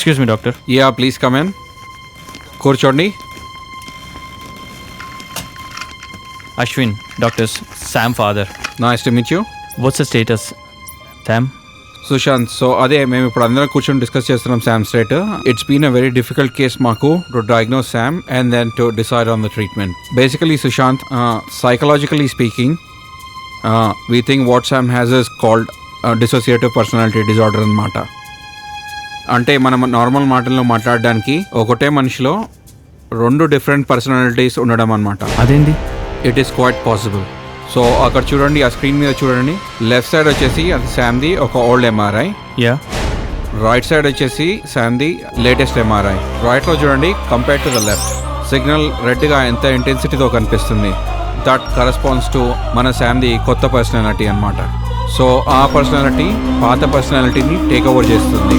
Excuse me doctor yeah please come in కూర్చోండి. Ashwin doctors Sam father nice to meet you what's the status Sam Sushant so అదే మేము ఇప్పుడు అందరం కూర్చొని discuss చేస్తున్నాం Sam straight it's been a very difficult case మాకు to diagnose Sam and then to decide on the treatment basically Sushant psychologically speaking we think what Sam has is called dissociative personality disorder అనమాట అంటే మనం normal మాటల్లో మాట్లాడడానికి ఒకటే మనిషిలో రెండు different personalities ఉండడం అనమాట అదేంటి? It is quite possible so అక్కడ చూడండి ఆ స్క్రీన్ మీద చూడండి. లెఫ్ట్ సైడ్ వచ్చేసి అది శామ్ది ఒక old MRI yeah right side వచ్చేసి శామ్ది లేటెస్ట్ ఎంఆర్ఐ రైట్లో చూడండి compare to the left signal రెడ్గా ఎంత ఇంటెన్సిటీతో కనిపిస్తుంది. దట్ కరస్పాండ్స్ టు మన శామ్ది కొత్త పర్సనాలిటీ అన్నమాట. సో ఆ పర్సనాలిటీ పాత పర్సనాలిటీని టేక్ ఓవర్ చేస్తుంది.